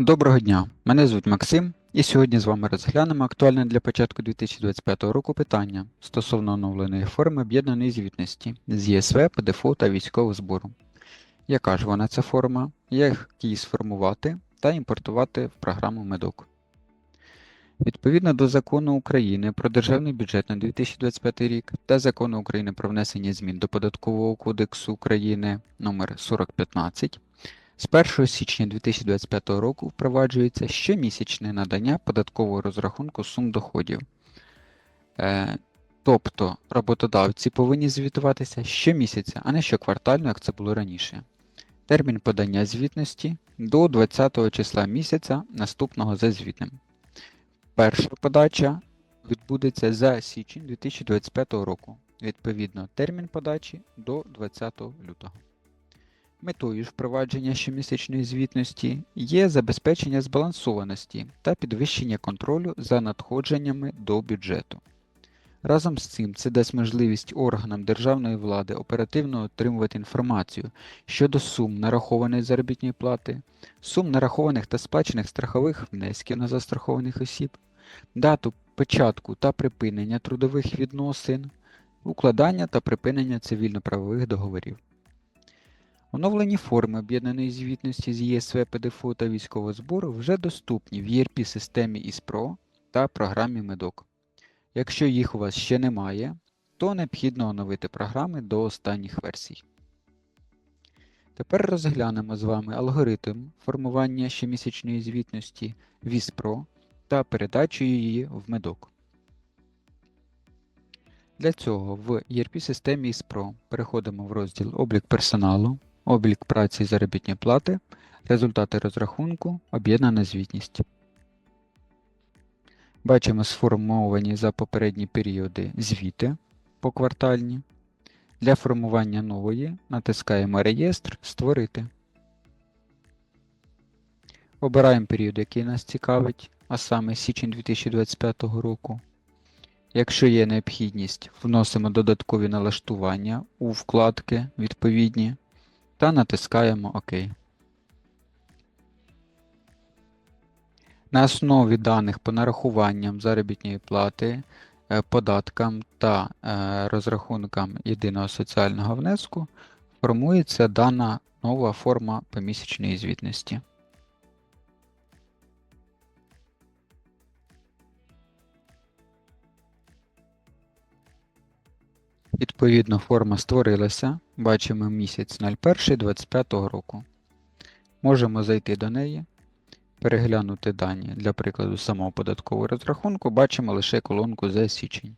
Доброго дня, мене звуть Максим, і сьогодні з вами розглянемо актуальне для початку 2025 року питання стосовно оновленої форми об'єднаної звітності з ЄСВ, ПДФО та військового збору. Яка ж вона ця форма, як її сформувати та імпортувати в програму Медок. Відповідно до Закону України про Державний бюджет на 2025 рік та Закону України про внесення змін до Податкового кодексу України номер 4015 з 1 січня 2025 року впроваджується щомісячне надання податкового розрахунку сум доходів. Е, Тобто роботодавці повинні звітуватися щомісяця, а не щоквартально, як це було раніше. Термін подання звітності до 20 числа місяця наступного за звітним. Перша подача відбудеться за січень 2025 року. Відповідно, термін подачі до 20 лютого. Метою ж впровадження щомісячної звітності є забезпечення збалансованості та підвищення контролю за надходженнями до бюджету. Разом з цим це дасть можливість органам державної влади оперативно отримувати інформацію щодо сум нарахованої заробітної плати, сум нарахованих та сплачених страхових внесків на застрахованих осіб, дату початку та припинення трудових відносин, укладання та припинення цивільно-правових договорів. Оновлені форми об'єднаної звітності з ЄСВ, ПДФО та військового збору вже доступні в ERP-системі ІСПРО та програмі Медок. Якщо їх у вас ще немає, то необхідно оновити програми до останніх версій. Тепер розглянемо з вами алгоритм формування щомісячної звітності в ІСПРО та передачу її в Медок. Для цього в ERP-системі ІСПРО переходимо в розділ Облік персоналу облік праці і заробітні плати, результати розрахунку, об'єднана звітність. Бачимо сформовані за попередні періоди звіти поквартальні. Для формування нової натискаємо Реєстр Створити. Обираємо період, який нас цікавить, а саме січень 2025 року. Якщо є необхідність, вносимо додаткові налаштування у вкладки відповідні та натискаємо ОК. На основі даних по нарахуванням заробітної плати, е, податкам та е, розрахункам єдиного соціального внеску формується дана нова форма помісячної звітності. Відповідно, форма створилася. Бачимо місяць 01.25 року. Можемо зайти до неї, переглянути дані для прикладу самого податкового розрахунку, бачимо лише колонку за січень.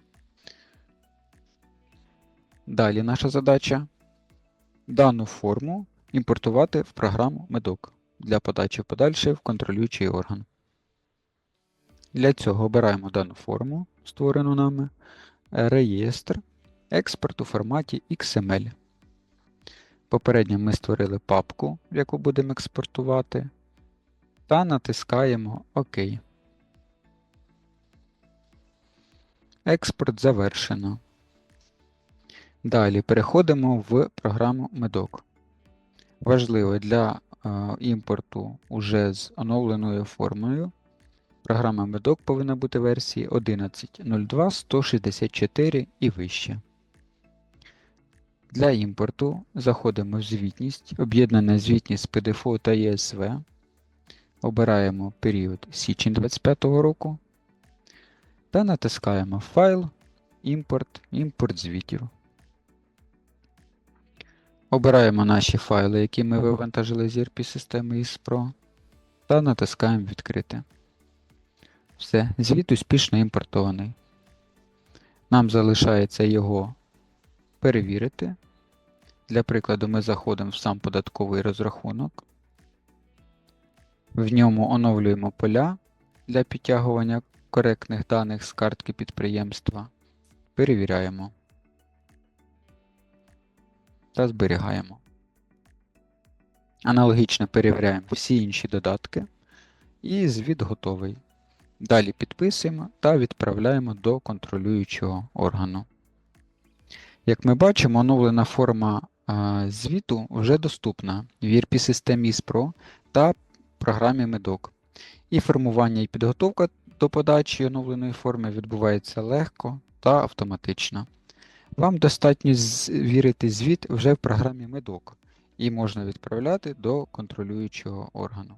Далі наша задача дану форму імпортувати в програму Медок для подачі подальше в контролюючий орган. Для цього обираємо дану форму, створену нами, реєстр. Експорт у форматі XML. Попередньо ми створили папку, в яку будемо експортувати, та натискаємо ОК. Експорт завершено. Далі переходимо в програму Medok. Важливо для е, імпорту уже з оновленою формою. Програма Medok повинна бути версії 11.02.164 і вище. Для імпорту заходимо в звітність, об'єднана звітність ПДФО та ЄСВ. Обираємо період січень 2025 року та натискаємо Файл, Імпорт, Імпорт звітів. Обираємо наші файли, які ми вивантажили з ERP системи ISPRO, та натискаємо Відкрити. Все, звіт успішно імпортований. Нам залишається його перевірити. Для прикладу, ми заходимо в сам податковий розрахунок. В ньому оновлюємо поля для підтягування коректних даних з картки підприємства. Перевіряємо та зберігаємо. Аналогічно перевіряємо всі інші додатки. І звіт готовий. Далі підписуємо та відправляємо до контролюючого органу. Як ми бачимо, оновлена форма звіту вже доступна в ERP-системі ISPRO та програмі Медок. І формування і підготовка до подачі оновленої форми відбувається легко та автоматично. Вам достатньо звірити звіт вже в програмі Медок і можна відправляти до контролюючого органу.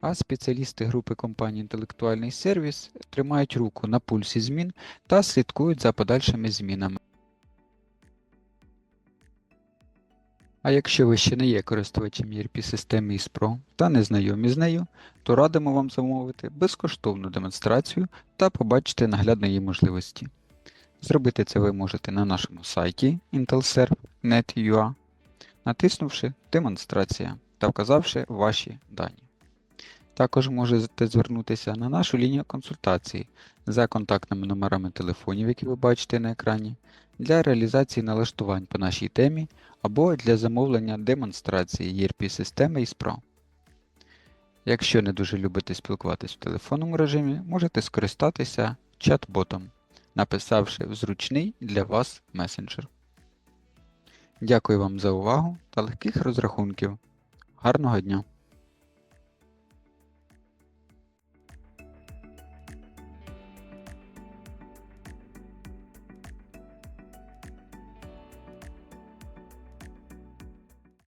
А спеціалісти групи компанії Інтелектуальний сервіс тримають руку на пульсі змін та слідкують за подальшими змінами. А якщо ви ще не є користувачем ERP-системи ISPRO та не знайомі з нею, то радимо вам замовити безкоштовну демонстрацію та побачити наглядно її можливості. Зробити це ви можете на нашому сайті intelserv.net.ua, натиснувши Демонстрація та вказавши ваші дані. Також можете звернутися на нашу лінію консультації за контактними номерами телефонів, які ви бачите на екрані, для реалізації налаштувань по нашій темі або для замовлення демонстрації ERP-системи ISPRO. Якщо не дуже любите спілкуватись в телефонному режимі, можете скористатися чат-ботом, написавши в зручний для вас месенджер. Дякую вам за увагу та легких розрахунків. Гарного дня!